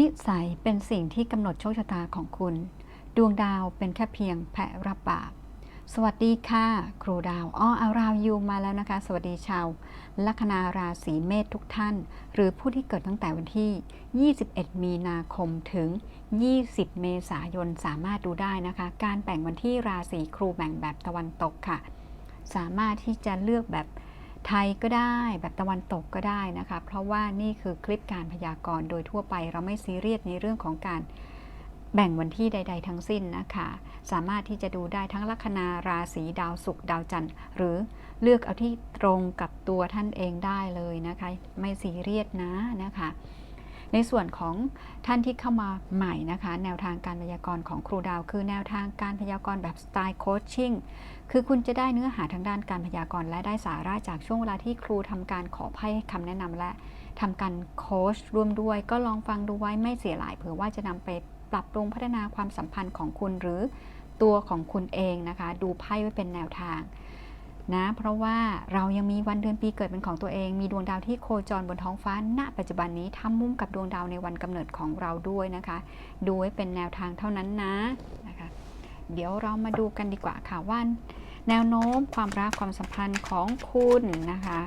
นิสัยเป็นสิ่งที่กำหนดโชคชะตาของคุณ ดวงดาวเป็นแค่เพียงแผะรับบาปสวัสดีค่ะ ครูดาวอ้ออาราวยูมาแล้วนะคะ สวัสดีชาวลัคนาราศีเมษทุกท่าน หรือผู้ที่เกิดตั้งแต่วันที่ 21 มีนาคมถึง 20 เมษายนสามารถดูได้นะคะ การแบ่งวันที่ราศีครูแบ่งแบบตะวันตกค่ะ สามารถที่จะเลือกแบบ ไทยก็ได้แบบตะวันตกก็ได้นะคะ เพราะว่านี่คือคลิปการพยากรณ์โดยทั่วไป เราไม่ซีเรียสในเรื่องของการแบ่งวันที่ใด ๆ ทั้งสิ้นนะคะ สามารถที่จะดูได้ทั้งลัคนาราศีดาวศุกร์ดาวจันทร์หรือเลือกเอาที่ตรงกับตัวท่านเองได้เลยนะคะ ไม่ซีเรียสนะนะคะ ในส่วนของท่านที่เข้ามาใหม่นะคะ แนวทางการพยากรณ์ของครูดาว คือแนวทางการพยากรณ์แบบสไตล์โคชชิ่งคือคุณจะได้เนื้อหาทางด้านการพยากรณ์และได้สาระจากช่วงเวลาที่ครูทำการขอไพ่ให้คำแนะนำและทำการโค้ชร่วมด้วย ก็ลองฟังดูไว้ไม่เสียหลายเผื่อว่าจะนำไปปรับปรุงพัฒนาความสัมพันธ์ของคุณหรือตัวของคุณเองนะคะ ดูไพ่ไว้เป็นแนวทาง นะเพราะว่าเรายังมีวันเดือนปีเกิดเป็นของตัวเอง มีดวงดาวที่โคจรบนท้องฟ้าณ ปัจจุบันนี้ทำมุมกับดวงดาวในวันกำเนิดของเราด้วยนะคะ ดูไว้เป็นแนวทางเท่านั้นนะนะคะ เดี๋ยวเรามาดูกันดีกว่าค่ะว่าแนวโน้มความรักความสัมพันธ์ของคุณนะคะ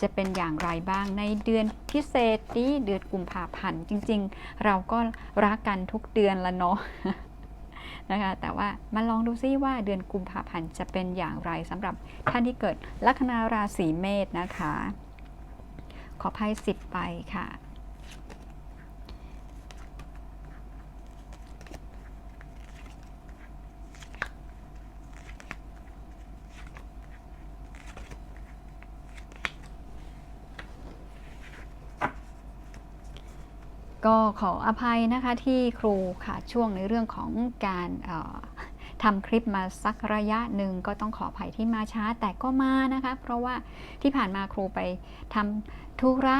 จะเป็นอย่างไรบ้างในเดือนพิเศษนี้เดือนกุมภาพันธ์จริง ๆ เราก็รักกันทุกเดือนละเนาะ นะคะ แต่ว่ามาลองดูซิว่าเดือนกุมภาพันธ์จะเป็นอย่างไรสำหรับท่านที่เกิดลัคนาราศีเมษนะคะ ขอไพ่สิบไปค่ะ ก็ขออภัยนะคะที่ครูค่ะช่วงในเรื่องของการทำคลิปมาสักระยะหนึ่งก็ต้องขออภัยที่มาช้าแต่ก็มานะคะ เพราะว่าที่ผ่านมาครูไปทำธุระ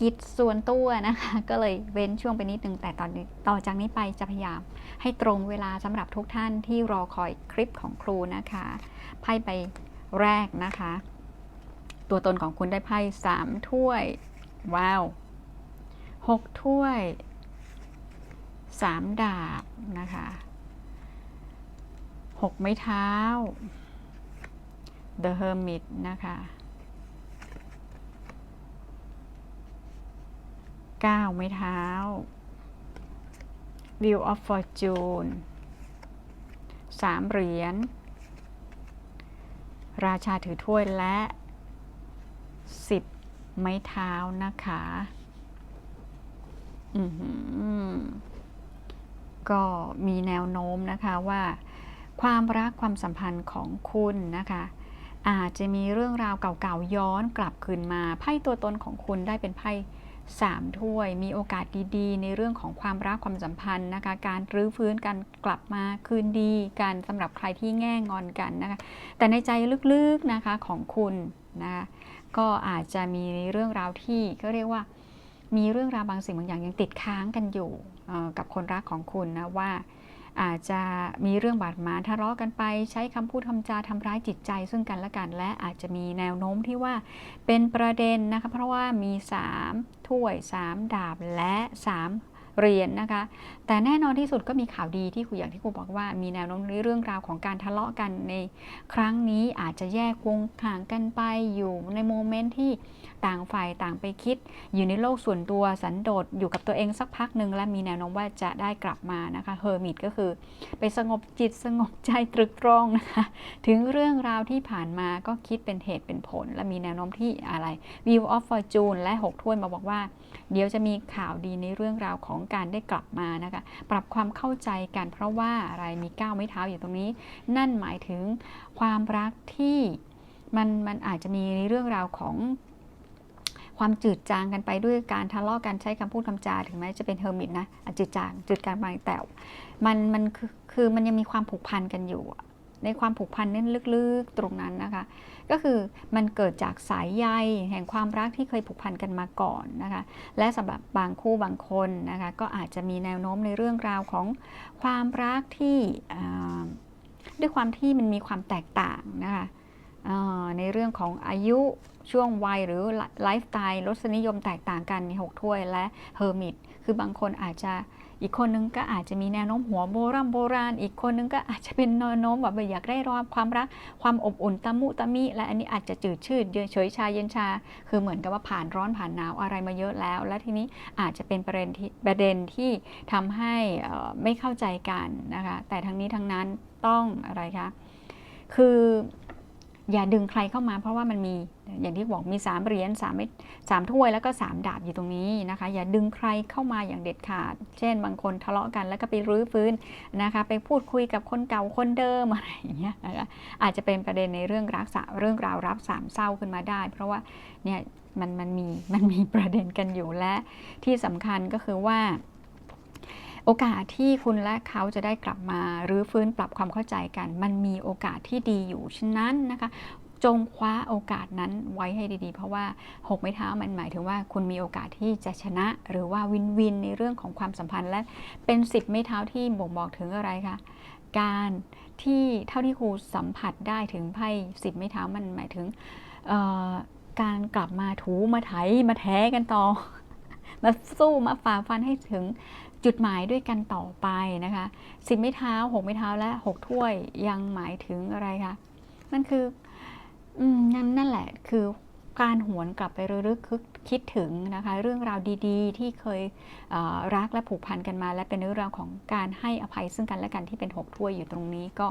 กิจส่วนตัวนะคะ ก็เลยเว้นช่วงไปนิดนึงแต่ตอนนี้ต่อจากนี้ไปจะพยายามให้ตรงเวลาสำหรับทุกท่านที่รอคอยคลิปของครูนะคะไพ่ใบแรกนะคะ ตัวตนของคุณได้ไพ่สามถ้วย ว้าว หกถ้วยสามดาบนะคะหกไม้เท้า The Hermit นะคะเก้าไม้เท้า Wheel of Fortune สามเหรียญ ราชาถือถ้วยและสิบไม้เท้านะคะ ก็มีแนวโน้มนะคะว่า ความรักความสัมพันธ์ของคุณนะคะ อาจจะมีเรื่องราวเก่าๆย้อนกลับคืนมาไพ่ตัวตนของคุณได้เป็นไพ่สามถ้วย มีโอกาสดีๆ ในเรื่องของความรักความสัมพันธ์นะคะ การรื้อฟื้นการกลับมาคืนดีกันสำหรับใครที่แง่งอนกันนะคะ แต่ในใจลึกๆนะคะของคุณนะคะก็อาจจะมีเรื่องราวที่เขาเรียกว่า มีเรื่องราวบางสิ่งบางอย่างยังติดค้างกันอยู่กับคนรักของคุณนะว่าอาจจะมีเรื่องบาดหมางทะเลาะกันไป ใช้คำพูดคำจาทำร้ายจิตใจซึ่งกันและกัน และอาจจะมีแนวโน้มที่ว่าเป็นประเด็นนะคะเพราะว่ามี 3 ถ้วย 3 ดาบและ 3 เรียนนะคะ แต่แน่นอนที่สุดก็มีข่าวดีที่ครูอย่างที่ครูบอกว่า มีแนวโน้มในเรื่องราวของการทะเลาะกันในครั้งนี้อาจจะแยกวงห่างกันไปอยู่ในโมเมนต์ที่ต่างฝ่ายต่างไปคิด อยู่ในโลกส่วนตัวสันโดษอยู่กับตัวเองสักพักหนึ่งและมีแนวโน้มว่าจะได้กลับมานะคะเฮอร์มิตก็คือ ไปสงบจิตสงบใจตรึกตรองนะคะถึงเรื่องราวที่ผ่านมาก็คิดเป็นเหตุเป็นผล และมีแนวโน้มที่อะไร View of Fortune และ 6 ถ้วยมาบอกว่าเดี๋ยวจะมีข่าวดีในเรื่องราวของการได้กลับมานะคะ ปรับความเข้าใจกันเพราะว่าอะไรมีก้าวไม้เท้าอยู่ตรงนี้ นั่นหมายถึงความรักที่มันมันอาจจะมีในเรื่องราวของความจืดจางกันไปด้วยการทะเลาะกันใช้คำพูดคำจาถึงแม้จะเป็นเฮอร์มิตนะจืดจางจืดการไปแต่มันมันคือคือมันยังมีความผูกพันกันอยู่ ในความผูกพันนั่นลึกๆตรงนั้นนะคะ ก็คือมันเกิดจากสายใยแห่งความรักที่เคยผูกพันกันมาก่อนนะคะ และสำหรับบางคู่บางคนนะคะก็อาจจะมีแนวโน้มในเรื่องราวของความรักที่ด้วยความที่มันมีความแตกต่างนะคะในเรื่องของอายุช่วงวัยหรือไลฟ์สไตล์รสนิยมแตกต่างกันในหกถ้วยและเฮอร์มิตคือบางคนอาจจะ อีกคนนึงก็อาจจะมีแนวโน้มหัวโบราณโบราณ อีกคนนึงก็อาจจะเป็นแนวโน้มแบบอยากได้รับความรัก ความอบอุ่นตะมุตะมิ และอันนี้อาจจะจืดชืดเฉยชาเย็นชา คือเหมือนกับว่าผ่านร้อนผ่านหนาวอะไรมาเยอะแล้ว และทีนี้อาจจะเป็นประเด็นที่ประเด็นที่ทำให้ไม่เข้าใจกันนะคะ แต่ทั้งนี้ทั้งนั้นต้องอะไรคะ คืออย่าดึงใครเข้ามาเพราะว่ามันมี อย่างที่บอกมี3เหรียญ3เม็ดสามถ้วยแล้วก็ 3 ดาบอยู่ตรงนี้นะคะ อย่าดึงใครเข้ามาอย่างเด็ดขาด เช่น บางคนทะเลาะกันแล้วก็ไปรื้อฟื้นนะคะ ไปพูดคุยกับคนเก่าคนเดิมอะไรอย่างเงี้ยนะคะอาจจะเป็นประเด็นในเรื่องรักษาเรื่องราวรับสามเศร้าขึ้นมาได้ เพราะว่าเนี่ยมันมันมีมันมีประเด็นกันอยู่และที่สำคัญก็คือว่าโอกาสที่คุณและเขาจะได้กลับมาหรือฟื้นปรับความเข้าใจกัน มันมีโอกาสที่ดีอยู่ฉะนั้นนะคะ จงคว้าโอกาสนั้นไว้ให้ดีๆ เพราะว่าหกไม้เท้ามันหมายถึงว่าคุณมีโอกาสที่จะชนะ หรือว่าวินวินในเรื่องของความสัมพันธ์ และเป็นสิบไม้เท้าที่บ่งบอกถึงอะไรคะการที่เท่าที่ครูสัมผัสได้ถึงไพ่สิบไม้เท้ามันหมายถึงการกลับมาถูมาไถมาแท้กันต่อ มาสู้มาฝ่าฟันให้ถึงจุดหมายด้วยกันต่อไปนะคะสิบไม้เท้าหกไม้เท้าและหกถ้วยยังหมายถึงอะไรคะนั่นคือ อืมนั่นนั่นแหละคือการหวนกลับไประลึกคึกคิดถึงนะคะเรื่องราวดีๆ ที่เคยเรักและผูกพันกันมา และเป็นเรื่องราวของการให้อภัยซึ่งกันและกันที่เป็นหกถ้วยอยู่ตรงนี้ก็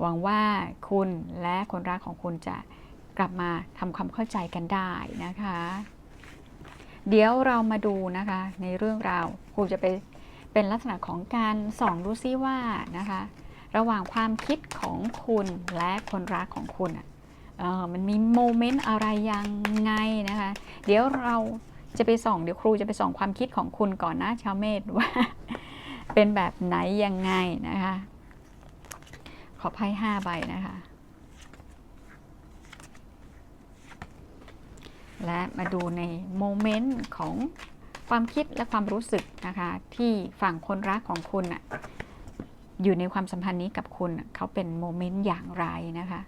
หวังว่าคุณและคนรักของคุณจะกลับมาทำความเข้าใจกันได้นะคะ เดี๋ยวเรามาดูนะคะ ในเรื่องราวครูจะไปเป็นลักษณะของการส่องดูซิว่านะคะ ระหว่างความคิดของคุณและคนรักของคุณอะ มันมีโมเมนต์อะไรยังไงนะคะ เดี๋ยวเราจะไปส่องเดี๋ยวครูจะไปส่องความคิดของคุณก่อนนะชาวเมธว่า เป็นแบบไหนยังไงนะคะ ขอไพ่ห้าใบนะคะ และมาดูในโมเมนต์ของความคิดและความรู้สึกนะคะ ที่ฝั่งคนรักของคุณอยู่ในความสัมพันธ์นี้กับคุณเขาเป็นโมเมนต์อย่างไรนะคะ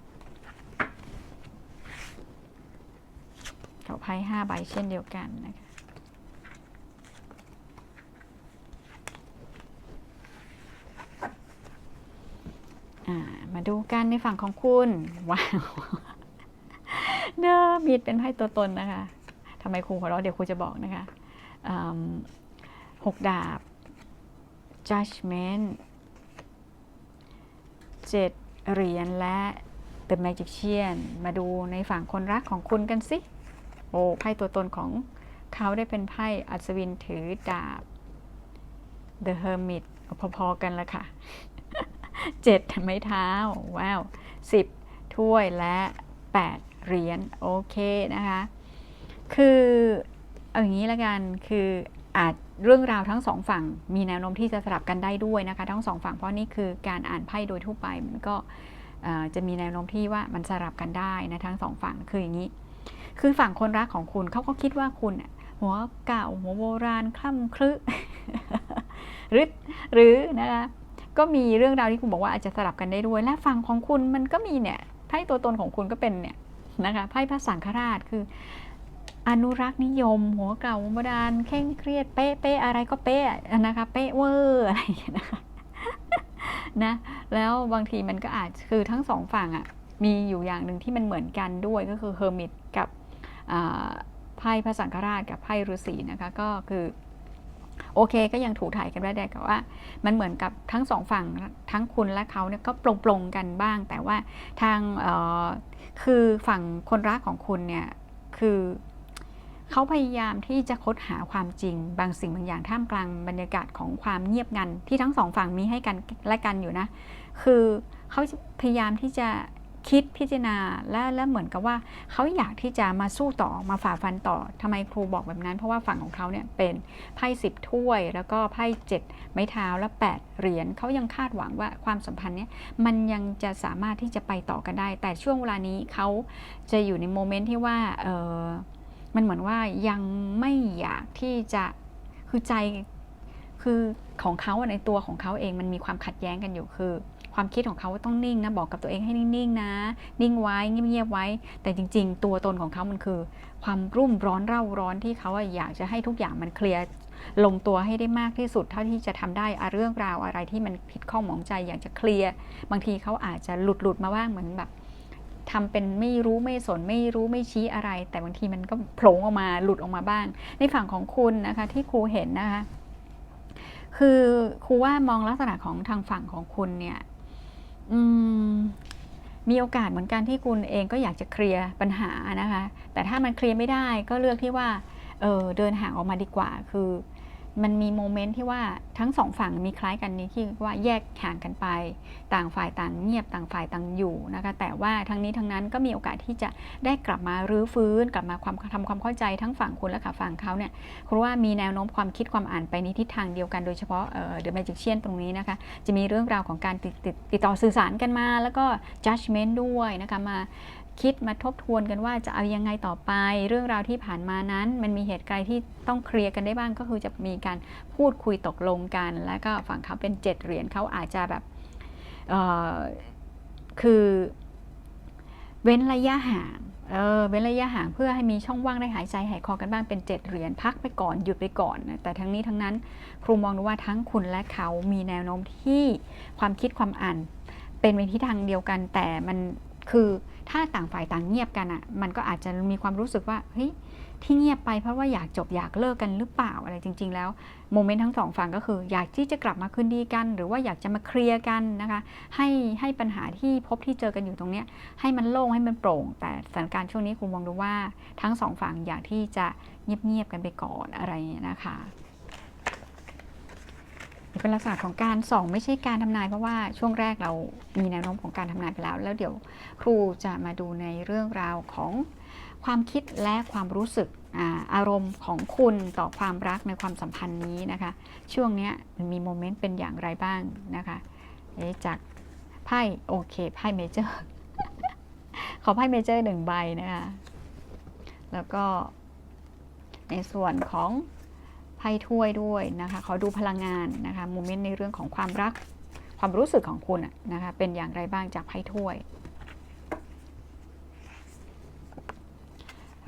เขาไพ่ห้าใบเช่นเดียวกันนะคะมาดูกันในฝั่งของคุณ ว้าวเด้อมีดเป็นไพ่ตัวตนนะคะทำไมครูหัวเราะเดี๋ยวครูจะบอกนะคะหกดาบ judgment เจ็ดเหรียญและ The Magician มาดูในฝั่งคนรักของคุณกันสิ โอ้ไพ่ตัวตนของเขาได้เป็นไพ่อัศวินถือดาบ The Hermit พอๆกันละค่ะเจ็ดไม้เท้า ว้าวสิบถ้วยและแปดเหรียญโอเคนะคะ คือเอาอย่างนี้ละกันคืออาจเรื่องราวทั้งสองฝั่งมีแนวโน้มที่จะสลับกันได้ด้วยนะคะ ทั้งสองฝั่งเพราะนี่คือการอ่านไพ่โดยทั่วไปมันก็จะมีแนวโน้มที่ว่ามันสลับกันได้นะทั้งสองฝั่งคืออย่างนี้ คือฝั่งคนรักของคุณเขาก็คิดว่าคุณหัวเก่าหัวโบราณคล่ำคลึหรือหรือนะคะก็มีเรื่องราวที่คุณบอกว่าอาจจะสลับกันได้ด้วย และฝั่งของคุณมันก็มีเนี่ยไพ่ตัวตนของคุณก็เป็นเนี่ยนะคะไพ่พระสังฆราชคือ อนุรักษ์นิยม หัวเก่าหัวโบราณเคร่งเครียดเป๊ะเป๊ะอะไรก็เป๊ะนะคะเป๊ะเวอร์อะไรอย่างเงี้ยนะคะนะแล้วบางทีมันก็อาจคือทั้งสองฝั่งอะมีอยู่อย่างหนึ่งที่มันเหมือนกันด้วยก็คือเฮอร์มิต ไพ่พระสังฆราชกับไพ่ฤาษีนะคะก็คือโอเคก็ยังถูกถ่ายกันได้แต่ว่า มันเหมือนกับทั้งสองฝั่งทั้งคุณและเขาเนี่ยก็ปลงๆกันบ้าง แต่ว่าทางคือฝั่งคนรักของคุณเนี่ยคือเขาพยายามที่จะค้นหาความจริง บางสิ่งบางอย่างท่ามกลางบรรยากาศของความเงียบงันที่ทั้งสองฝั่งมีให้กันและกันอยู่นะ คือเขาพยายามที่จะ คิดพิจารณาและและเหมือนกับว่าเขาอยากที่จะมาสู้ต่อมาฝ่าฟันต่อทำไมครูบอกแบบนั้น เพราะว่าฝั่งของเขาเนี่ยเป็นไพ่สิบถ้วย แล้วก็ไพ่เจ็ดไม้เท้าและแปดเหรียญเขายังคาดหวังว่าความสัมพันธ์เนี่ยมันยังจะสามารถที่จะไปต่อกันได้ แต่ช่วงเวลานี้เขาจะอยู่ในโมเมนต์ที่ว่าเออมันเหมือนว่ายังไม่อยากที่จะคือใจคือของเขาในตัวของเขาเองมันมีความขัดแย้งกันอยู่คือ ความคิดของเขาว่าต้องนิ่งนะบอกกับตัวเองให้นิ่งๆนะ นิ่งไว้เงียบๆไว้ แต่จริง ๆ ตัวตนของเขามันคือ ความรุ่มร้อนเร่าร้อนที่เขาอยากจะให้ทุกอย่างมันเคลียร์ลงตัวให้ได้มากที่สุดเท่าที่จะทำได้อะเรื่องราวอะไรที่มันผิดข้องหมองใจอยากจะเคลียร์บางทีเขาอาจจะหลุดหลุดมาบ้างเหมือนแบบทำเป็นไม่รู้ไม่สนไม่รู้ไม่ชี้อะไร แต่บางทีมันก็โผล่ออกมาหลุดออกมาบ้าง ในฝั่งของคุณนะคะที่ครูเห็นนะคะ คือครูว่ามองลักษณะของทางฝั่งของคุณเนี่ย อืมมีโอกาสเหมือนกันที่คุณเองก็อยากจะเคลียร์ปัญหานะคะ แต่ถ้ามันเคลียร์ไม่ได้ก็เลือกที่ว่าเออเดินห่างออกมาดีกว่า คือ มันมีโมเมนต์ที่ว่าทั้งสองฝั่งมีคล้ายกันนี้ที่ว่าแยกห่างกันไป ต่างฝ่ายต่างเงียบต่างฝ่ายต่างอยู่นะคะแต่ว่าทั้งนี้ทั้งนั้นก็มีโอกาสที่จะได้กลับมารื้อฟื้น กลับมาความทำความเข้าใจทั้งฝั่งคุณและฝั่งเขาเนี่ยเพราะว่ามีแนวโน้มความคิดความอ่านไปในทิศทางเดียวกันโดยเฉพาะเดอะแมจิกเชียนตรงนี้นะคะจะมีเรื่องราวของการติดติดติดต่อสื่อสารกันมา แล้วก็ judgment ด้วยนะคะมา คิดมาทบทวนกันว่าจะเอายังไงต่อไป เรื่องราวที่ผ่านมานั้น มันมีเหตุการณ์ที่ต้องเคลียร์กันได้บ้างก็คือจะมีการพูดคุยตกลงกัน แล้วก็ฝั่งเขาเป็นเจ็ดเหรียญเขาอาจจะแบบคือเว้นระยะห่างเออเว้นระยะห่างเพื่อให้มีช่องว่างได้หายใจหายคอกันบ้างเป็นเจ็ดเหรียญพักไปก่อนหยุดไปก่อนนะแต่ทั้งนี้ทั้งนั้นครูมองดูว่าทั้งคุณและเขามีแนวโน้มที่ความคิดความอ่านเป็นไปทิศทางเดียวกัน แต่มัน คือถ้าต่างฝ่ายต่างเงียบกันอะ่ะ มันก็อาจจะมีความรู้สึกว่าเฮ้ยที่เงียบไปเพราะว่าอยากจบอยากเลิกกันหรือเปล่าอะไรจริง ๆ แล้วโมเมนต์ทั้งสองฝั่งก็คือ อยากที่จะกลับมาคืนดีกัน หรือว่าอยากจะมาเคลียร์กันนะคะให้ให้ปัญหาที่พบที่เจอกันอยู่ตรงเนี้ยให้มันโล่งให้มันโปร่ง แต่สถานการณ์ช่วงนี้ครูมองดูว่าทั้งสองฝั่งอยากที่จะเงียบๆกันไปก่อนอะไรนะคะ เป็นลักษณะของการส่องไม่ใช่การทำนาย เพราะว่าช่วงแรกเรามีแนวโน้มของการทำนายไปแล้ว แล้วเดี๋ยวครูจะมาดูในเรื่องราวของความคิดและความรู้สึกอาอารมณ์ของคุณต่อความรักในความสัมพันธ์นี้นะคะ ช่วงนี้มันมีโมเมนต์เป็นอย่างไรบ้างนะคะจากไพ่โอเคไพ่เมเจอร์ขอไพ่เมเจอร์หนึ่งใบนะคะแล้วก็ในส่วนของ ไพ่ถ้วยด้วยนะคะขอดูพลังงานนะคะโมเมนต์ในเรื่องของความรักความรู้สึกของคุณนะคะเป็นอย่างไรบ้างจากไพ่ถ้วย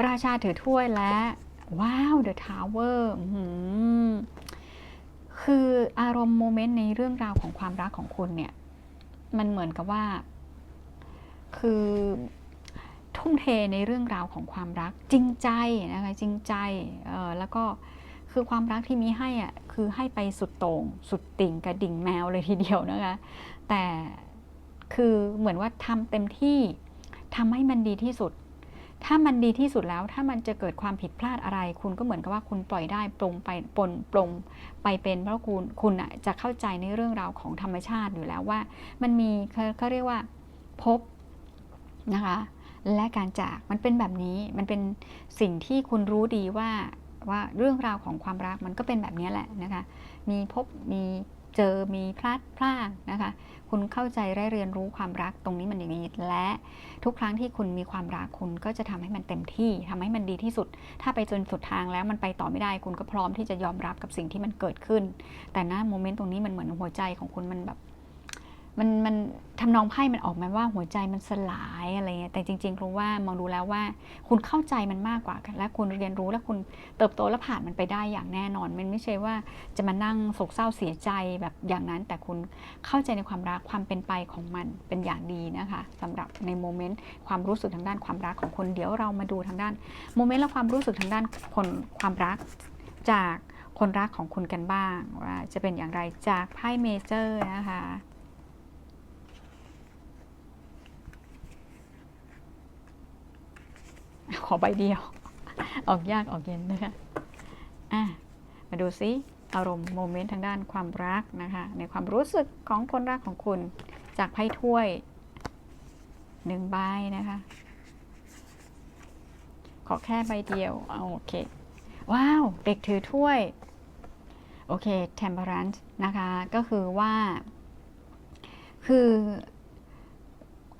ราชาถือถ้วยและ ว้าวเดอะทาวเวอร์คืออารมณ์โมเมนต์ในเรื่องราวของความรักของคุณเนี่ย มันเหมือนกับว่า คือทุ่มเทในเรื่องราวของความรักจริงใจนะคะจริงใจแล้วก็ คือความรักที่มีให้อะคือให้ไปสุดโต่งสุดติ่งกระดิ่งแมวเลยทีเดียวนะคะ แต่คือเหมือนว่าทำเต็มที่ทำให้มันดีที่สุด ถ้ามันดีที่สุดแล้วถ้ามันจะเกิดความผิดพลาดอะไร คุณก็เหมือนกับว่าคุณปล่อยได้ปลงไปปนปลงไปเป็นเพราะคุณคุณอะจะเข้าใจในเรื่องราวของธรรมชาติอยู่แล้วว่า มันมีเขาเขาเรียกว่าพบนะคะและการจากมันเป็นแบบนี้มันเป็นสิ่งที่คุณรู้ดีว่า ว่าเรื่องราวของความรักมันก็เป็นแบบนี้แหละนะคะ มีพบมีเจอมีพลาดพลาดนะคะ คุณเข้าใจได้เรียนรู้ความรักตรงนี้มันอย่างนี้และทุกครั้งที่คุณมีความรักคุณก็จะทำให้มันเต็มที่ทำให้มันดีที่สุด ถ้าไปจนสุดทางแล้วมันไปต่อไม่ได้คุณก็พร้อมที่จะยอมรับกับสิ่งที่มันเกิดขึ้น แต่ณโมเมนต์ตรงนี้มันเหมือนหัวใจของคุณมันแบบ มันมันทำนองไพ่มันออกมาว่าหัวใจมันสลายอะไรเงี้ยแต่จริงๆรู้ว่ามองดูแล้วว่า คุณเข้าใจมันมากกว่า และคุณเรียนรู้และคุณเติบโตและผ่านมันไปได้อย่างแน่นอน มันไม่ใช่ว่าจะมานั่งโศกเศร้าเสียใจแบบอย่างนั้น แต่คุณเข้าใจในความรักความเป็นไปของมันเป็นอย่างดีนะคะสำหรับในโมเมนต์ความรู้สึกทางด้านความรักของคนเดี๋ยวเรามาดูทางด้านโมเมนต์และความรู้สึกทางด้านคนความรักจากคนรักของคุณกันบ้างว่าจะเป็นอย่างไรจากไพ่เมเจอร์นะคะ ขอใบเดียว ออกยากออกเย็นนะคะอะมาดูซิอารมณ์โมเมนต์ทางด้านความรักนะคะ ในความรู้สึกของคนรักของคุณ จากไพ่ถ้วยหนึ่งใบนะคะ ขอแค่ใบเดียวเอาโอเค ว้าว เด็กถือถ้วย โอเค temperance นะคะ ก็คือว่า คือ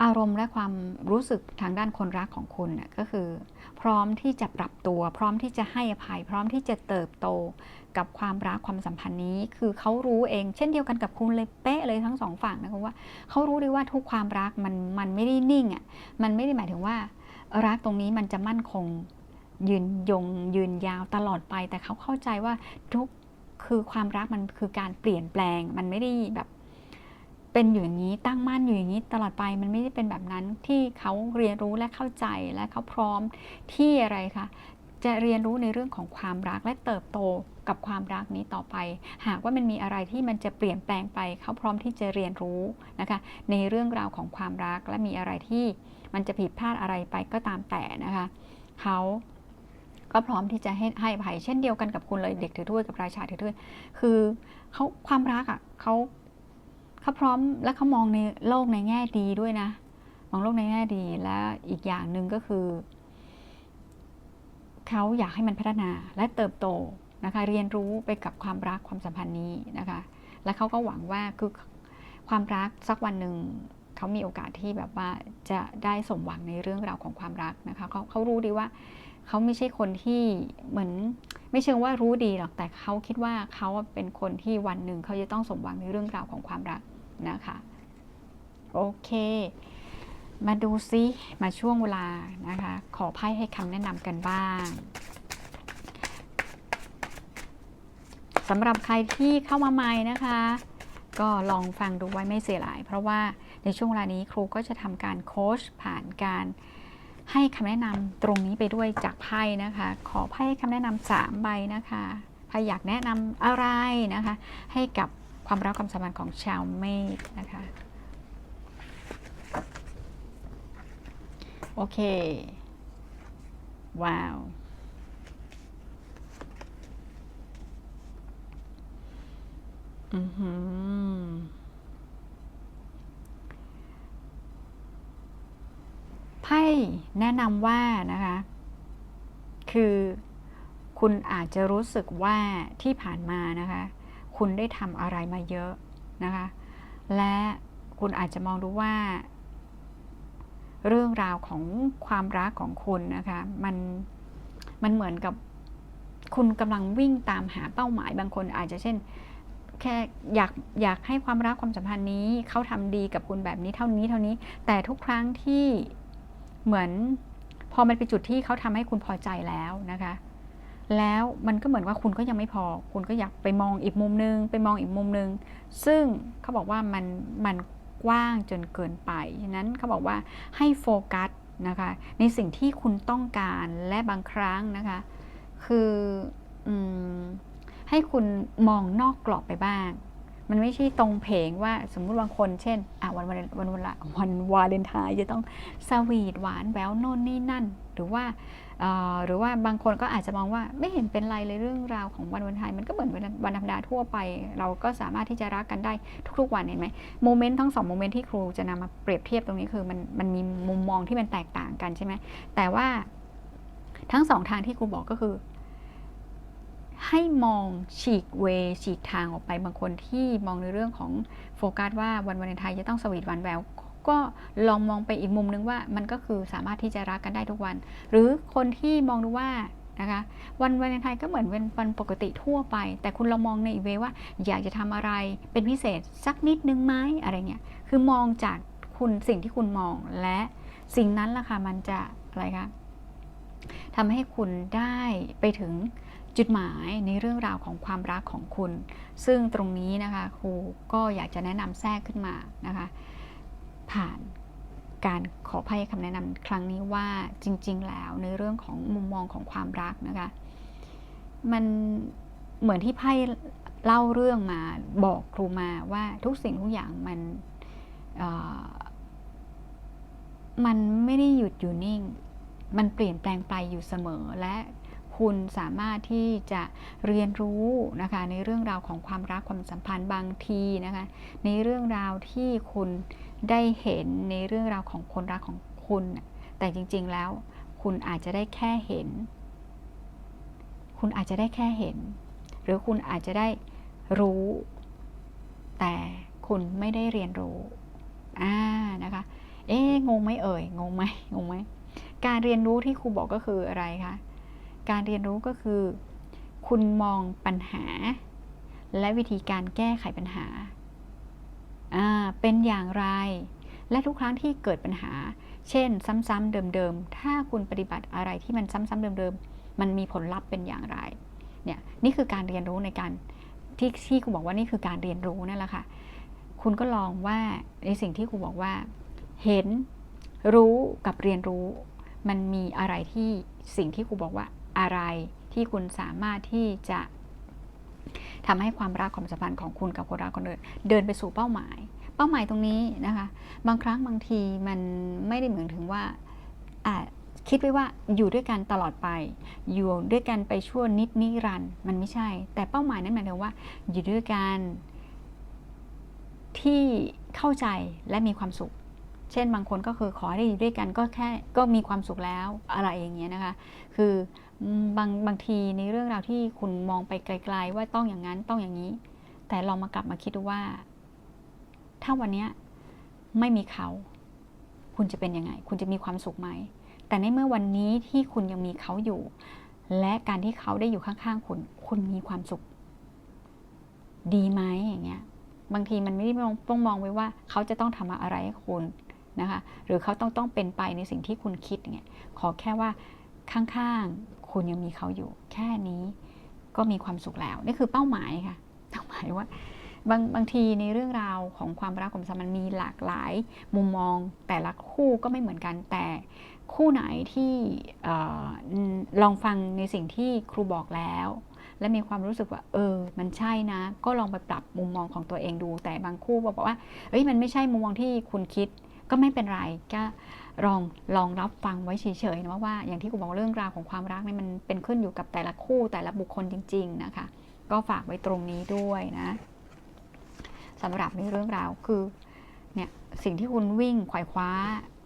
อารมณ์และความรู้สึกทางด้านคนรักของคุณน่ะก็คือ พร้อมที่จะปรับตัว พร้อมที่จะให้อภัย พร้อมที่จะเติบโตกับความรักความสัมพันธ์นี้ คือเขารู้เองเช่นเดียวกันกับคุณเลยเป๊ะเลยทั้งสองฝั่งนะคะว่าเขารู้ดีว่าทุกความรักมันมันไม่ได้นิ่งอะมันไม่ได้หมายถึงว่า รักตรงนี้มันจะมั่นคงยืนยงยืนยาวตลอดไป แต่เขาเข้าใจว่าทุกคือความรักมันคือการเปลี่ยนแปลงมันไม่ได้แบบ เป็นอยู่อย่างนี้ตั้งมั่นอยู่อย่างนี้ตลอดไปมันไม่ได้เป็นแบบนั้นที่เขาเรียนรู้และเข้าใจและเขาพร้อมที่อะไรคะจะเรียนรู้ในเรื่องของความรักและเติบโตกับความรักนี้ต่อไป หากว่ามันมีอะไรที่มันจะเปลี่ยนแปลงไป เขาพร้อมที่จะเรียนรู้นะคะ ในเรื่องราวของความรักและมีอะไรที่มันจะผิดพลาดอะไรไปก็ตามแต่นะคะเขาก็พร้อมที่จะให้ให้ภัยเช่นเดียวกันกับคุณเลยเด็กถือถ้วยกับราชาถือถ้วยคือเขาความรักอะเขา เขาพร้อมและเขามองในโลกในแง่ดีด้วยนะ มองโลกในแง่ดีและอีกอย่างหนึ่งก็คือเขาอยากให้มันพัฒนาและเติบโตนะคะ เรียนรู้ไปกับความรักความสัมพันธ์นี้นะคะ และเขาก็หวังว่าคือความรักสักวันหนึ่งเขามีโอกาสที่แบบว่าจะได้สมหวังในเรื่องราวของความรักนะคะเขาเขารู้ดีว่าเขาไม่ใช่คนที่เหมือน ไม่เชิงว่ารู้ดีหรอกแต่เขาคิดว่าเขาเป็นคนที่วันหนึ่งเขาจะต้องสมหวังในเรื่องราวของความรัก นะคะโอเค มาดูซิมาช่วงเวลานะคะ ขอไพ่ให้คำแนะนำกันบ้างสำหรับใครที่เข้ามาใหม่นะคะ ก็ลองฟังดูไว้ไม่เสียหาย เพราะว่าในช่วงเวลานี้ครูก็จะทำการโค้ชผ่านการให้คำแนะนำตรงนี้ไปด้วยจากไพ่นะคะ ขอไพ่คำแนะนำสามใบนะคะไพ่อยากแนะนำอะไรนะคะ ให้กับ ความรักความสัมพันธ์ของชาวเมษนะคะ โอเค ว้าว อือหือไพ่แนะนำว่านะคะ คือคุณอาจจะรู้สึกว่าที่ผ่านมานะคะ คุณได้ทำอะไรมาเยอะนะคะ และคุณอาจจะมองดูว่า เรื่องราวของความรักของคุณนะคะมันมันเหมือนกับคุณกำลังวิ่งตามหาเป้าหมายบางคนอาจจะเช่นแค่อยากอยากให้ความรักความสัมพันธ์นี้เขาทำดีกับคุณแบบนี้เท่านี้เท่านี้ แต่ทุกครั้งที่เหมือนพอมันเป็นจุดที่เขาทำให้คุณพอใจแล้วนะคะ แล้วมันก็เหมือนว่าคุณก็ยังไม่พอ คุณก็อยากไปมองอีกมุมนึง ไปมองอีกมุมนึง ซึ่งเขาบอกว่ามันมันกว้างจนเกินไปฉะนั้นเขาบอกว่าให้โฟกัสนะคะ ในสิ่งที่คุณต้องการและบางครั้งนะคะ คืออให้คุณมองนอกกรอบไปบ้าง มันไม่ใช่ตรงเพงว่าสมมุติบางคนเช่นวันวันวันวันวันวาเลนไทน์จะต้องสวีทหวานแววโน่นนี่นั่น หรือว่า หรือว่าบางคนก็อาจจะมองว่าไม่เห็นเป็นไรเลยเรื่องราวของวันวันไทยมันก็เหมือนวันธรรมดาทั่วไป เราก็สามารถที่จะรักกันได้ทุกๆวันเห็นไหมโมเมนต์ทั้งสองโมเมนต์ที่ครูจะนำมาเปรียบเทียบตรงนี้คือมันมันมีมุมมองที่มันแตกต่างกันใช่ไหมแต่ว่าทั้งสองทางที่ครูบอกก็คือ ให้มองฉีกเวฉีกทางออกไปบางคนที่มองในเรื่องของโฟกัสว่าวันวันไทยจะต้องสวีทวานแวว ก็ลองมองไปอีกมุมนึงว่ามันก็คือสามารถที่จะรักกันได้ทุกวัน หรือคนที่มองดูว่านะคะวันวันไทยก็เหมือนเป็นวันปกติทั่วไป แต่คุณลองมองในอีเวว่า อยากจะทำอะไรเป็นพิเศษสักนิดนึงไหมอะไรเงี้ยคือมองจากคุณสิ่งที่คุณมองและสิ่งนั้นล่ะค่ะมันจะอะไรคะทำให้คุณได้ไปถึงจุดหมายในเรื่องราวของความรักของคุณ ซึ่งตรงนี้นะคะครูก็อยากจะแนะนำแทรกขึ้นมานะคะ ผ่านการขอให้คำแนะนำครั้งนี้ว่าจริง ๆ แล้วในเรื่องของมุมมองของความรักนะคะมันเหมือนที่ไพ่เล่าเรื่องมาบอกครูมาว่าทุกสิ่งทุกอย่างมันมันไม่ได้หยุดอยู่นิ่ง มันเปลี่ยนแปลงไปอยู่เสมอ และคุณสามารถที่จะเรียนรู้นะคะในเรื่องราวของความรักความสัมพันธ์บางทีนะคะในเรื่องราวที่คุณ ได้เห็นในเรื่องราวของคนรักของคุณ แต่จริง ๆ แล้ว คุณอาจจะได้แค่เห็น คุณอาจจะได้แค่เห็น หรือคุณอาจจะได้รู้ แต่คุณไม่ได้เรียนรู้ อ่า นะคะ เอ๊งงไหมเอ่ย งงไหมงงไหม การเรียนรู้ที่ครูบอกก็คืออะไรคะ การเรียนรู้ก็คือ คุณมองปัญหา และวิธีการแก้ไขปัญหาอ่า เป็นอย่างไร และทุกครั้งที่เกิดปัญหา เช่น ซ้ำๆเดิมๆ ถ้าคุณปฏิบัติอะไรที่มันซ้ำๆเดิมๆ มันมีผลลัพธ์เป็นอย่างไร เนี่ยนี่คือการเรียนรู้ในการที่ที่ครูบอกว่านี่คือการเรียนรู้นั่นแหละค่ะ คุณก็ลองว่าในสิ่งที่ครูบอกว่า เห็นรู้กับเรียนรู้ มันมีอะไรที่สิ่งที่ครูบอกว่าอะไรที่คุณสามารถที่จะ ทำให้ความรักความสัมพันธ์ของคุณกับคนรักคนอื่นเดินไปสู่เป้าหมาย เป้าหมายตรงนี้นะคะ บางครั้งบางทีมันไม่ได้เหมือนถึงว่าคิดไว้ว่าอยู่ด้วยกันตลอดไป อยู่ด้วยกันไปชั่วนิดนิรันด์มันไม่ใช่ แต่เป้าหมายนั้นหมายถึงว่า อยู่ด้วยกันที่เข้าใจและมีความสุข เช่นบางคนก็คือขอให้ได้อยู่ด้วยกันก็แค่ก็มีความสุขแล้วอะไรอย่างเงี้ยนะคะ คือบางบางทีในเรื่องราวที่คุณมองไปไกล ๆ ว่าต้องอย่างนั้นต้องอย่างนี้ แต่ลองมากลับมาคิดดูว่า ถ้าวันนี้ไม่มีเขา คุณจะเป็นยังไง คุณจะมีความสุขไหม แต่ในเมื่อวันนี้ที่คุณยังมีเขาอยู่ และการที่เขาได้อยู่ข้างๆคุณ คุณมีความสุข ดีไหมอย่างเงี้ย บางทีมันไม่ได้ต้องมองไว้ว่า เขาจะต้องทำอะไรให้คุณนะคะ หรือเขาต้องต้องเป็นไปในสิ่งที่คุณคิดเงี้ยขอแค่ว่าข้างๆ คุณยังมีเขาอยู่ แค่นี้ก็มีความสุขแล้ว นี่คือเป้าหมายค่ะเป้าหมายว่าบางบางทีในเรื่องราวของความรักความสัมพันธ์มีหลากหลาย มุมมองแต่ละคู่ก็ไม่เหมือนกันแต่คู่ไหนที่อลองฟังในสิ่งที่ครูบอกแล้ว และมีความรู้สึกว่า เออ มันใช่นะ ก็ลองไปปรับมุมมองของตัวเองดู แต่บางคู่บอกว่าเอ้ยมันไม่ใช่มุมมองที่คุณคิด ก็ไม่เป็นไรก็ลองลองรับฟังไว้เฉยๆนะว่าอย่างที่ครูบอกเรื่องราวของความรักเนี่ยมันเป็นขึ้นอยู่กับแต่ละคู่แต่ละบุคคลจริง ๆนะคะ ก็ฝากไว้ตรงนี้ด้วยนะสำหรับในเรื่องราวคือเนี่ยสิ่งที่คุณวิ่งไขว่คว้า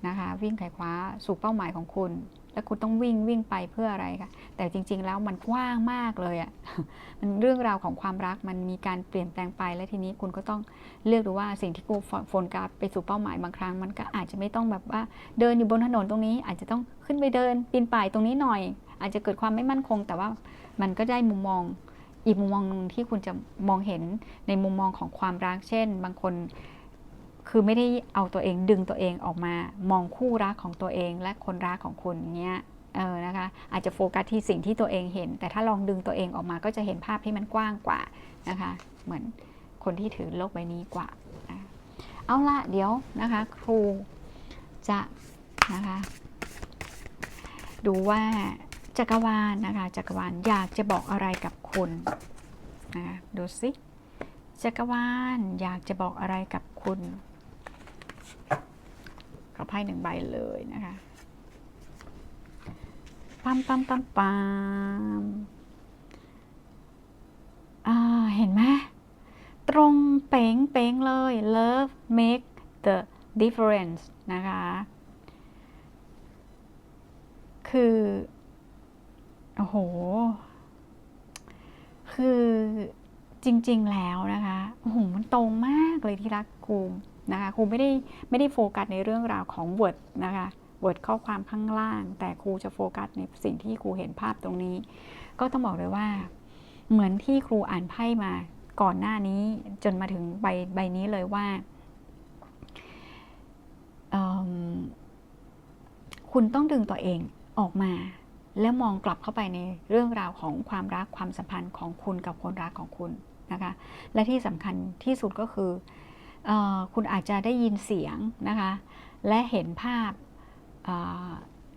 นะคะ วิ่งไขว่คว้าสู่เป้าหมายของคุณ และคุณต้องวิ่งวิ่งไปเพื่ออะไรคะแต่จริง ๆ แล้วมันกว้างมากเลยอะ่ะมันเรื่องราวของความรักมันมีการเปลี่ยนแปลงไป และทีนี้คุณก็ต้องเลือกดูว่าสิ่งที่กูโฟนกราฟไปสู่เป้าหมายบางครั้ง มันก็อาจจะไม่ต้องแบบว่าเดินอยู่บนถนนตรงนี้ อาจจะต้องขึ้นไปเดินปีนป่ายตรงนี้หน่อย อาจจะเกิดความไม่มั่นคง แต่ว่ามันก็ได้มุมมองอีกมุมมองหนึงที่คุณจะมองเห็นในมุมมองของความรัก เช่น บางคน คือไม่ได้เอาตัวเองดึงตัวเองออกมา มองคู่รักของตัวเองและคนรักของคุณเงี้ยเออนะคะอาจจะโฟกัสที่สิ่งที่ตัวเองเห็น แต่ถ้าลองดึงตัวเองออกมาก็จะเห็นภาพที่มันกว้างกว่านะคะ เหมือนคนที่ถือโลกใบนี้กว่านะเอาละเดี๋ยวนะคะครูจะนะคะดูว่าจักรวาลนะคะจักรวาลอยากจะบอกอะไรกับคุณนะคะดูสิจักรวาลอยากจะบอกอะไรกับคุณ ขอไพ่หนึ่งใบเลยนะคะปั๊มปั๊มปั๊มปั๊มเห็นไหมตรงเป๋งเป๋งเลย love make the difference นะคะ คือ โอ้โห คือจริง ๆ แล้วนะคะโอ้โหมันตรงมากเลยที่รักครู นะคะครูไม่ได้ไม่ได้โฟกัสในเรื่องราวของ word นะคะ word ข้อความข้างล่าง แต่ครูจะโฟกัสในสิ่งที่ครูเห็นภาพตรงนี้ ก็ต้องบอกเลยว่า เหมือนที่ครูอ่านไพ่มาก่อนหน้านี้จนมาถึงใบใบนี้เลยว่าคุณต้องดึงตัวเองออกมา แล้วมองกลับเข้าไปในเรื่องราวของความรักความสัมพันธ์ของคุณกับคนรักของคุณนะคะ และที่สำคัญที่สุดก็คือ คุณอาจจะได้ยินเสียงนะคะและเห็นภาพ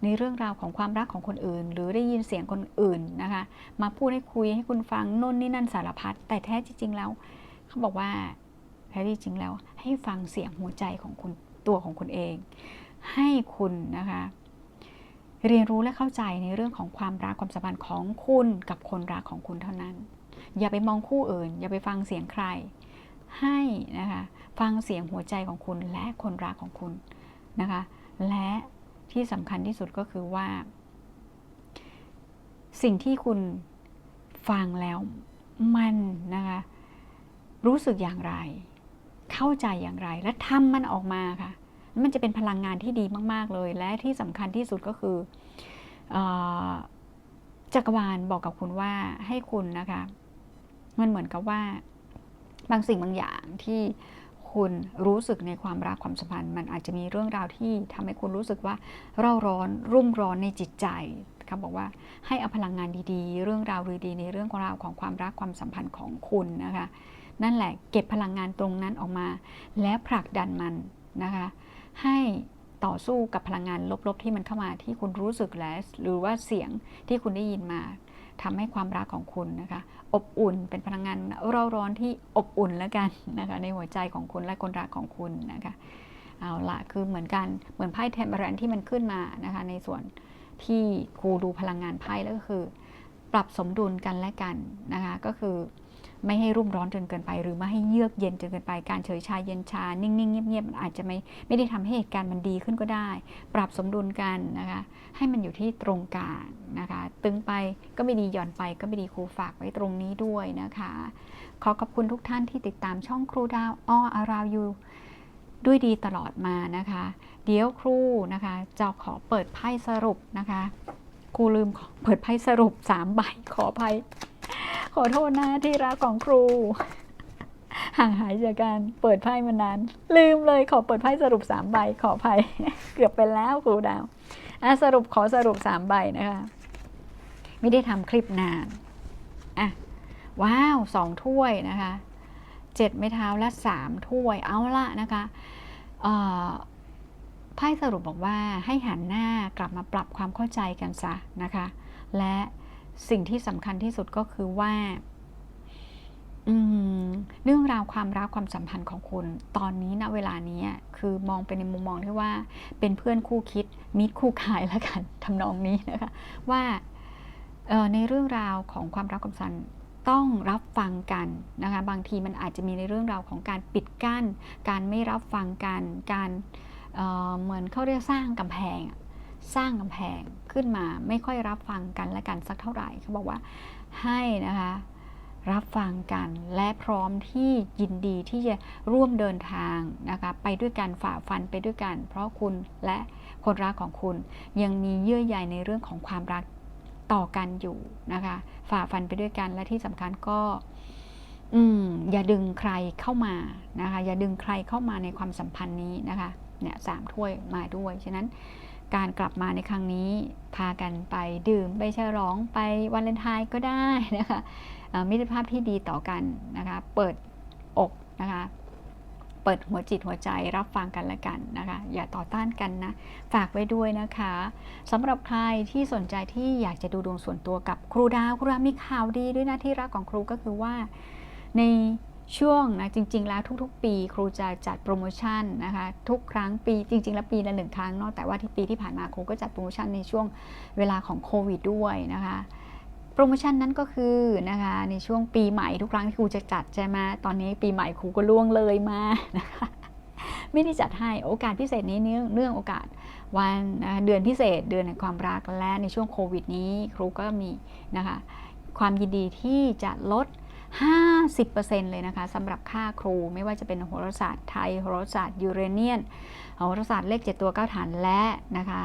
ในเรื่องราวของความรักของคนอื่น หรือได้ยินเสียงคนอื่นนะคะมาพูดให้คุยให้คุณฟังน่นนี่นั่นสารพัดแต่แท้จริงแล้ว เขาบอกว่าแท้จริงแล้วให้ฟังเสียงหัวใจของคุณตัวของคุณเอง ให้คุณนะคะเรียนรู้และเข้าใจในเรื่องของความรักความสัมพันธ์ของคุณกับคนรักของคุณเท่านั้น อย่าไปมองคู่อื่น อย่าไปฟังเสียงใครให้นะคะ ฟังเสียงหัวใจของคุณและคนรักของคุณนะคะ และที่สำคัญที่สุดก็คือว่า สิ่งที่คุณฟังแล้วมันนะคะรู้สึกอย่างไร เข้าใจอย่างไร และทำมันออกมาค่ะ มันจะเป็นพลังงานที่ดีมาก ๆ เลย และที่สำคัญที่สุดก็คืออจักรวาลบอกกับคุณว่าให้คุณนะคะ มันเหมือนกับว่าบางสิ่งบางอย่างที่ คุณรู้สึกในความรักความสัมพันธ์ มันอาจจะมีเรื่องราวที่ทำให้คุณรู้สึกว่าเร่าร้อนรุ่มร้อนในจิตใจเขาบอกว่าให้เอาพลังงานดีๆ เรื่องราวดีๆในเรื่องราวของความรักความสัมพันธ์ของคุณนะคะ นั่นแหละเก็บพลังงานตรงนั้นออกมา และผลักดันมันนะคะ ให้ต่อสู้กับพลังงานลบๆ ที่มันเข้ามาที่คุณรู้สึกและหรือว่าเสียงที่คุณได้ยินมา ทำให้ความรักของคุณนะคะอบอุ่นเป็นพลังงานเร่าร้อนที่อบอุ่นแล้วกันนะคะในหัวใจของคุณและคนรักของคุณนะคะเอาละคือเหมือนกันเหมือนไพ่เทมเบอรันที่มันขึ้นมานะคะในส่วนที่ครูดูพลังงานไพ่แล้วก็คือ ปรับสมดุลกันและกันนะคะก็คือ ไม่ให้รุ่มร้อนจนเกินไป หรือไม่ให้เยือกเย็นจนเกินไป การเฉยชาเย็นชา นิ่งๆ เงียบๆมันอาจจะไม่ไม่ได้ทำให้เหตุการณ์มันดีขึ้นก็ได้ ปรับสมดุลกันนะคะ ให้มันอยู่ที่ตรงกลางนะคะ ตึงไปก็ไม่ดีหย่อนไปก็ไม่ดีครูฝากไว้ตรงนี้ด้วยนะคะ ขอขอบคุณทุกท่านที่ติดตามช่องครูดาวอ้ออาราวยูด้วยดีตลอดมานะคะ เดี๋ยวครูนะคะจะขอเปิดไพ่สรุปนะคะ ครูลืมเปิดไพ่สรุป3ใบขออภัย ขอโทษนะที่รักของครู ห่างหายจากการเปิดไพ่มานาน ลืมเลยขอเปิดไพ่สรุป3ใบขออภัย เกือบไปแล้วครูดาวอะสรุปขอสรุป3ใบนะคะ ไม่ได้ทำคลิปนานอะว้าวสองถ้วยนะคะเจ็ดไม้เท้าและสามถ้วยเอาละนะคะไพ่สรุปบอกว่าให้หันหน้ากลับมาปรับความเข้าใจกันซะนะคะ และ สิ่งที่สำคัญที่สุดก็คือว่าเรื่องราวความรักความสัมพันธ์ของคุณ ตอนนี้ณเวลานี้คือมองไปในมุมมองที่ว่า เป็นเพื่อนคู่คิดมิตรคู่กายแล้วกันทำนองนี้นะคะว่าในเรื่องราวของความรักความสัมพันธ์ต้องรับฟังกันนะคะบางทีมันอาจจะมีในเรื่องราวของการปิดกั้น การไม่รับฟังกัน การเเหมือนเขาเรียกสร้างกำแพง สร้างกำแพงขึ้นมาไม่ค่อยรับฟังกันและกันสักเท่าไหร่เขาบอกว่าให้นะคะรับฟังกันและพร้อมที่ยินดีที่จะร่วมเดินทางนะคะไปด้วยกันฝ่าฟันไปด้วยกัน เพราะคุณและคนรักของคุณยังมีเยื่อใยในเรื่องของความรักต่อกันอยู่นะคะฝ่าฟันไปด้วยกันและที่สำคัญก็อืมอย่าดึงใครเข้ามานะคะอย่าดึงใครเข้ามาในความสัมพันธ์นี้นะคะเนี่ยสามถ้วยมาด้วยฉะนั้น การกลับมาในครั้งนี้พากันไปดื่มไปฉลองไปวันเลนไทน์ก็ได้นะคะมิตรภาพที่ดีต่อกันนะคะ เปิดอกนะคะ เปิดหัวจิตหัวใจรับฟังกันและกันนะคะ อย่าต่อต้านกันนะ ฝากไว้ด้วยนะคะสำหรับใครที่สนใจที่อยากจะดูดวงส่วนตัวกับครูดาวครูดาวมีข่าวดีด้วยนะที่รักของครูก็คือว่าใน ช่วงนะจริง ๆ แล้วทุก ๆ ปีครูจะจัดโปรโมชั่นนะคะทุกครั้งปีจริง ๆ แล้วปีละหนึ่งครั้งเนาะแต่ว่าที่ปีที่ผ่านมาครูก็จัดโปรโมชั่นในช่วงเวลาของโควิดด้วยนะคะโปรโมชั่นนั้นก็คือนะคะในช่วงปีใหม่ทุกครั้งที่ครูจะจัดใช่ไหมตอนนี้ปีใหม่ครูก็ล่วงเลยมานะคะไม่ได้จัดให้โอกาสพิเศษนี้เนื่องเนื่องโอกาสวันเดือนพิเศษเดือนแห่งความรักและในช่วงโควิดนี้ครูก็มีนะคะความยินดีที่จะลด 50%เลยนะคะสำหรับค่าครูไม่ว่าจะเป็นโหราศาสตร์ไทยโหราศาสตร์ยูเรเนียนโหราศาสตร์เลข 7 ตัว 9 ฐานและนะคะ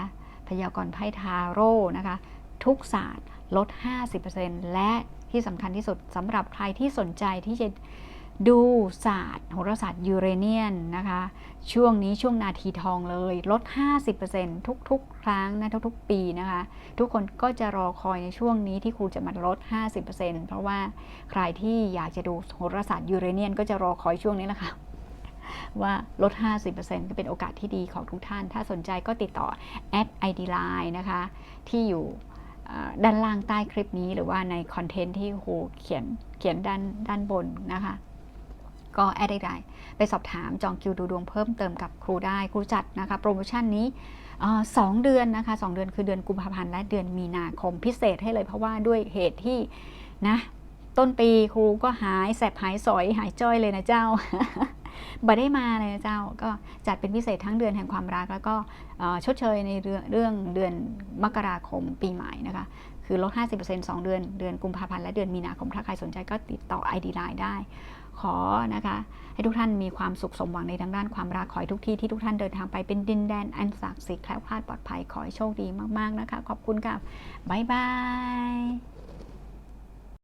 พยากรณ์ไพ่ทาโร่นะคะทุกศาสตร์ลด 50%และที่สำคัญที่สุดสำหรับใครที่สนใจที่จะดูศาสตร์โหราศาสตร์ยูเรเนียนนะคะ ช่วงนี้ช่วงนาทีทองเลยลด 50%ทุกๆ ครั้งนะทุกๆ ปีนะคะ ทุกคนก็จะรอคอยในช่วงนี้ที่ครูจะมาลด 50%เพราะว่าใครที่อยากจะดูโหราศาสตร์ยูเรเนียนก็จะรอคอยช่วงนี้แหละค่ะว่าลด 50%ก็เป็นโอกาสที่ดีของทุกท่าน ถ้าสนใจก็ติดต่อแอด ID Line นะคะ ที่อยู่ด้านล่างใต้คลิปนี้หรือว่าในคอนเทนต์ที่ครูเขียนเขียนด้านด้านบนนะคะ ก็แอดได้ ไปสอบถามจองคิวดูดวงเพิ่มเติมกับครูได้ ครูจัดนะคะ โปรโมชั่นนี้สองเดือนนะคะสองเดือนคือเดือนกุมภาพันธ์และเดือนมีนาคมพิเศษให้เลยเพราะว่าด้วยเหตุที่นะต้นปีครูก็หายแสบหายสอยหายจ้อยเลยนะเจ้าบ่ได้มาเลยนะเจ้าก็จัดเป็นพิเศษทั้งเดือนแห่งความรัก แล้วก็ชดเชยในเรื่องเรื่องเดือนมกราคมปีใหม่นะคะคือลด 50% 2 เดือน เดือนกุมภาพันธ์และเดือนมีนาคม ถ้าใครสนใจก็ติดต่อ ID Line ได้ ขอนะคะให้ทุกท่านมีความสุขสมหวังในทางด้านความรักขอให้ทุกที่ที่ทุกท่านเดินทางไปเป็นดินแดนอันศักดิ์สิทธิ์แคล้วคลาดปลอดภัยขอให้โชคดีมากๆนะคะ ขอบคุณค่ะบ๊ายบาย